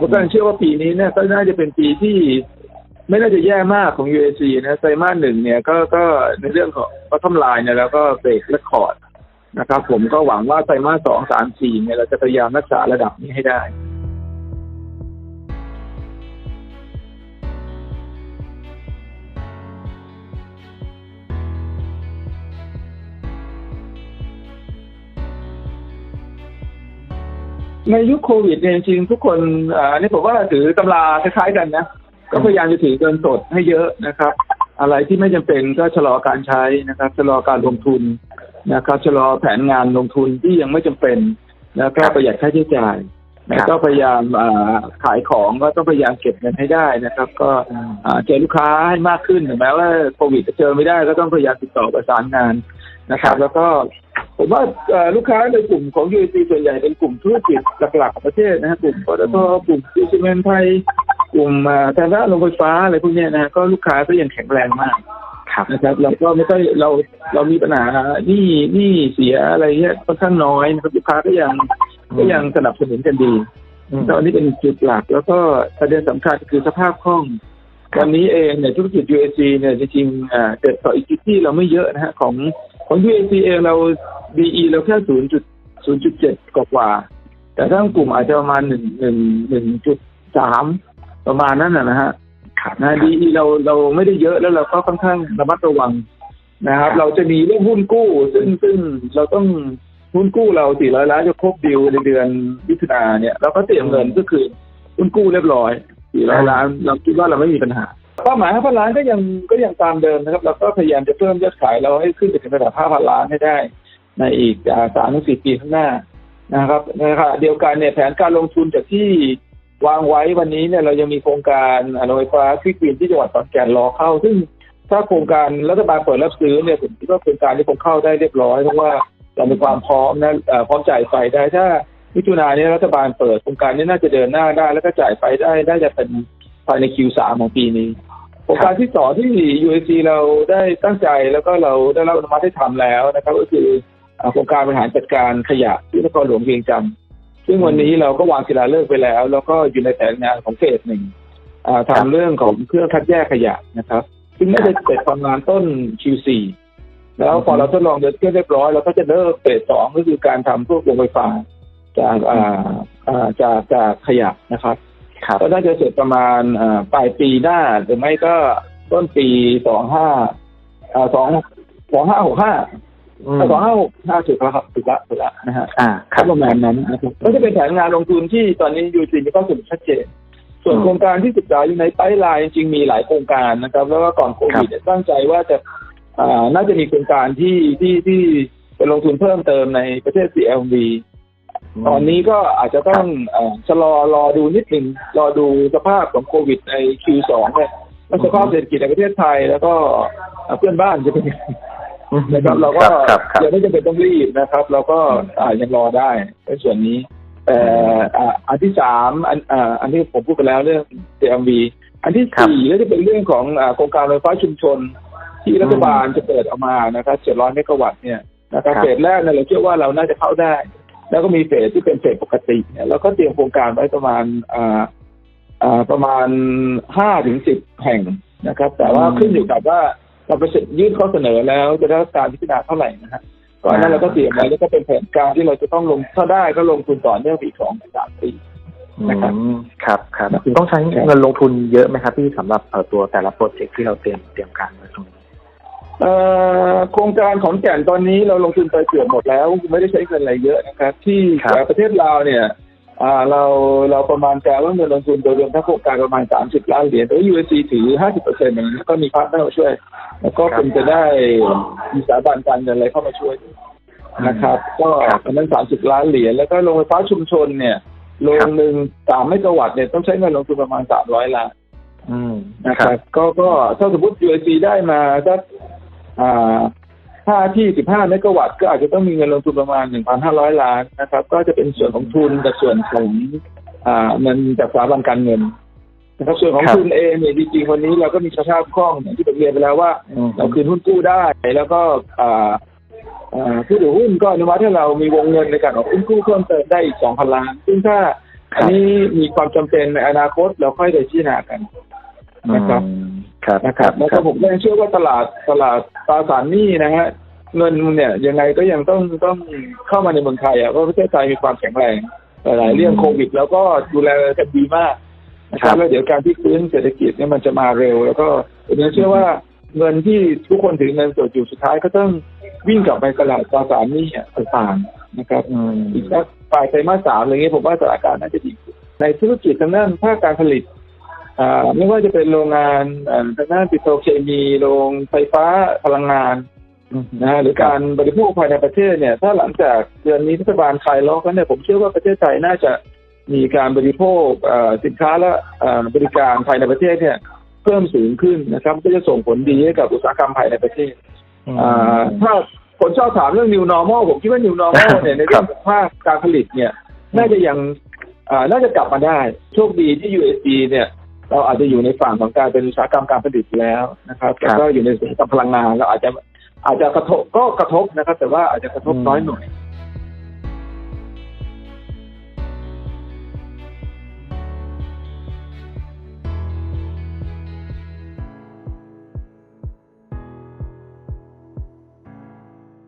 ผมก็เชื่อว่าปีนี้เนี่ยก็น่าจะเป็นปีที่ไม่น่าจะแย่มากของ UAC นะไตรมาสหนึ่งเนี่ยก็ก็ในเรื่องของก็ทำลายเนี่ยแล้วก็เบรกและคอร์ดนะครับผมก็หวังว่าไตรมาสสองสามสี่เนี่ยเราจะพยายามรักษาระดับนี้ให้ได้ ในยุคโควิดเนี่ยจริงๆทุกคนอ่านี่ผมว่าถือตำราคล้ายๆกันนะก็พยายามจะถือเงินสดให้เยอะนะครับ อะไรที่ไม่จำเป็นก็ชะลอการใช้นะครับชะลอการลงทุนนะครับชะลอแผนงานลงทุนที่ยังไม่จำเป็น แล้วก็ประหยัดค่าใช้จ่ายแล้วก็พยายามอ่าขายของก็ต้องพยายามเก็บเงินให้ได้นะครับ ก็อ่าเจอลูกค้าให้มากขึ้นถึงแม้ว่าโควิดจะเจอไม่ได้ก็ต้องพยายามติดต่อประสานงานนะครับ แล้วก็ ผมว่าเอ่อลูกค้าในกลุ่มของ UAC ส่วนใหญ่เป็นกลุ่มธุรกิจหลักๆของประเทศนะฮะกลุ่มปตทกลุ่มซีเมนไทยกลุ่มอ่าการท่าโรงไฟฟ้าอะไรพวกเนี้ยนะฮะก็ลูกค้าก็ยังแข็งแรงมากครับนะครับเราก็ไม่ค่อยเราเรามีปัญหาหนี้หนี้เสียอะไรเงี้ยค่อนข้างน้อยนะครับลูกค้าก็ยังก็ยังสนับสนุนกันดีอืมตอนนี้เป็นจุดหลัก แล้วก็ประเด็นสำคัญคือสภาพคล่องวันนี้เองเนี่ยธุรกิจ UAC เนี่ยจริงๆอ่าเกิดต่ออีกที่เราไม่เยอะนะฮะของของ UAC เองเรา DE เราแค่ศูนย์จุดศูนย์จุดเจ็ดกว่าๆแต่ทั้งกลุ่มอาจจะประมาณหนึ่งหนึ่งหนึ่งจุดสามประมาณนั้นนะนะฮะครับนะดีเราเราไม่ได้เยอะแล้วเราก็ค่อนข้างระมัดระวังนะครับ เราจะมีเรื่องหุ้นกู้ ซึ่งซึ่งเราต้องหุ้นกู้เราสี่ร้อยล้านจะครบดิวในเดือนมิถุนาเนี่ยเราก็เตรียมเงินก็คือหุ้นกู้เรียบร้อยสี่ร้อยล้านเราคิดว่าเราไม่มีปัญหาเป้าหมายห้าพันล้านก็ยังก็ยังตามเดิมนะครับ เราก็พยายามจะเพิ่มยอดขายเราให้ขึ้นไปถึงระดับห้าพันล้านให้ได้ ในอีกสามถึงสี่ปีข้างหน้านะครับนะครับเดียวกันเนี่ยแผนการลงทุนจากที่วางไว้วันนี้เนี่ยเรายังมีโครงการอ่าโรงไฟฟ้าควิกวินที่จังหวัดขอนแก่นรอเข้า ซึ่งถ้าโครงการรัฐบาลเปิดรับซื้อเนี่ยผมคิดว่าโครงการนี้คงเข้าได้เรียบร้อยเพราะว่าเรามีความพร้อมนะพร้อมจ่ายไฟได้ถ้ามิถุนายนนี้รัฐบาลเปิดโครงการนี้น่าจะเดินหน้าได้ แล้วก็จ่ายไฟได้น่าจะเป็นภายใน Q3 ของปีนี้โครงการที่สองที่ UAC เราได้ตั้งใจแล้วก็เราได้รับอนุมัติให้ทำแล้วนะครับ ก็คือ โครงการบริหารจัดการขยะที่นครหลวงเวียงจันทร์ซึ่งวันนี้เราก็วางศิลาฤกษ์ไปแล้ว แล้วก็อยู่ในแผนงานของเฟสหนึ่งอ่าทำเรื่องของเครื่องคัดแยกขยะนะครับ ซึ่งน่าจะเสร็จประมาณต้น Q4 แล้วพอเราทดลองเดินเครื่องเรียบร้อยเราก็จะเริ่มเฟสสองก็คือการทำพวกโรงไฟฟ้าจากอ่าอ่าจากจากขยะนะครับครับก็น่าจะเสร็จประมาณอ่าปลายปีหน้าหรือไม่ก็ต้นปีสองห้าสองสองห้าหกห้าอืม สองห้าหกห้าถูกแล้วครับถูกละถูกละนะฮะอ่าครับประมาณนั้นนะครับก็จะเป็นแผนงานลงทุนที่ตอนนี้ยูจีมีข้อสรุปชัดเจน ส่วนอืมโครงการที่ศึกษาอยู่ในไพป์ไลน์จริงๆมีหลายโครงการนะครับ แล้วก็ก่อนโควิดเนี่ยตั้งใจว่าจะอ่าน่าจะมีโครงการที่ที่ที่ไปลงทุนเพิ่มเติมในประเทศ CLV ตอนนี้ก็อาจจะต้องเอ่อชะลอรอดูนิดหนึ่งรอดูสภาพของโควิดใน Q2 เนี่ยว่าสภาพเศรษฐกิจในประเทศไทยแล้วก็เอ่อเพื่อนบ้านจะเป็นยังไง นะครับเราก็ครับครับยังไม่จำเป็นต้องรีบนะครับ เราก็อ่ายังรอได้ในส่วนนี้แต่อ่าอันที่สามอันอ่าอันที่ผมพูดไปแล้วเรื่อง CMV อันที่ครับสี่ก็จะเป็นเรื่องของอ่าโครงการไฟฟ้าชุมชน ที่รัฐบาลจะเปิดออกมานะครับ700เมกะวัตต์เนี่ยนะครับครับเฟสแรกเนี่ยเราเชื่อว่าเราน่าจะเข้าได้ แล้วก็มีเฟสที่เป็นเฟสปกติเนี่ยแล้วก็เตรียมโครงการไว้ประมาณอ่าอ่าประมาณห้าถึงสิบแห่งนะครับ แต่ว่าอืมขึ้นอยู่กับว่า เราไปเสร็จยื่นข้อเสนอแล้วจะได้รับการพิจารณาเท่าไหร่นะฮะก็อันนั้นเราก็เตรียมไว้แล้วก็เป็นแผนการที่เราจะต้องลงถ้าได้ก็ลงทุนต่อเนื่องไปอีกสองถึงสามปีนะครับอืมครับครับต้องใช้เงินลงทุนเยอะไหมครับพี่สำหรับเอ่อตัวแต่ละโปรเจกต์ที่เราเตรียมเตรียมการไว้ตรงนี้เอ่อโครงการของแก่นตอนนี้เราลงทุนไปเกือบหมดแล้ว ไม่ได้ใช้เงินอะไรเยอะนะครับ ที่ครับเอ่อประเทศลาวเนี่ยอ่า เราเราประมาณการว่าเงินลงทุนโดยรวมทั้งโครงการประมาณ 30 ล้านเหรียญแต่ว่า USC ถือ 50เปอร์เซ็นต์อย่างนี้ก็มีพาร์ทเนอร์มาช่วย แล้วก็คงจะได้มีสถาบันการเงินอะไรเข้ามาช่วยนะครับ ก็ครับอันนั้น 30 ล้านเหรียญแล้วก็โรงไฟฟ้าชุมชนเนี่ยโรงหนึ่งสามเมกะวัตต์เนี่ยต้องใช้เงินลงทุนประมาณ 300 ล้านอืมนะครับ ก็ก็ถ้าสมมติ USC ได้มาสักอ่า ห้าที่สิบห้าเมกะวัตต์ก็อาจจะต้องมีเงินลงทุนประมาณหนึ่งพันห้าร้อยล้านนะครับ ก็จะเป็นส่วนของทุนกับส่วนของอ่าเงินจากสถาบันการเงินนะครับส่วนของทุนเองเนี่ยจริงๆวันนี้เราก็มีสภาพคล่องอย่างที่ผมเรียนไปแล้วว่า เราคืนหุ้นกู้ได้ แล้วก็อ่าผู้ถือหุ้นก็อนุมัติให้เรามีวงเงินในการออกหุ้นกู้เพิ่มเติมได้อีกสองพันล้าน ซึ่งถ้าอันนี้มีความจำเป็นในอนาคตเราค่อยไปพิจารณากันนะครับ ครับนะครับแล้วคก็รับผมก็ยังเชื่อว่าตลาดตลาดตราสารหนี้นะฮะเงินเนี่ยยังไงก็ยังต้องต้องเข้ามาในเมืองไทยอะเพราะประเทศไทยมีความแข็งแรงหลายๆเรื่องโควิด แล้วก็ดูแลกันดีมากนะครับแล้วเดี๋ยวการที่ฟื้นเศรษฐกิจเนี่ยมันจะมาเร็ว แล้วก็ผมยังเชื่อว่าเงินที่ทุกคนถือเงินสดอยู่สุดท้ายก็ต้องวิ่งกลับไปตลาดตราสารหนี้อะต่างๆนะครับอืมอีกสักปลายไตรมาสสามอะไรเงี้ยผมว่าสถานการณ์น่าจะดีขึ้นในธุรกิจทางด้านภาคการผลิตอ่า ไม่ว่าจะเป็นโรงงานอ่าทางด้านปิโตรเคมีโรงไฟฟ้าพลังงานนะฮะหรือการบริโภคภายในประเทศเนี่ย ถ้าหลังจากเดือนนี้รัฐบาลคลายล็อกแล้วเนี่ยผมเชื่อว่าประเทศไทยน่าจะมีการบริโภคเอ่อสินค้าและเอ่อบริการภายในประเทศเนี่ย เพิ่มสูงขึ้นนะครับ ก็จะส่งผลดีให้กับอุตสาหกรรมภายในประเทศอ่าถ้าคนชอบถามเรื่อง new normal ผมคิดว่า new normal เนี่ยในเรื่องของภาคการผลิตเนี่ย น่าจะยังอ่าน่าจะกลับมาได้ โชคดีที่ USD เนี่ย เราอาจจะอยู่ในฝั่งของการเป็นอุตสาหกรรมการผลิตแล้วนะครับแล้วก็อยู่ในอุตสาหกรรมพลังงานเราอาจจะอาจจะกระทบก็กระทบนะครับ แต่ว่าอาจจะกระทบน้อยหน่อย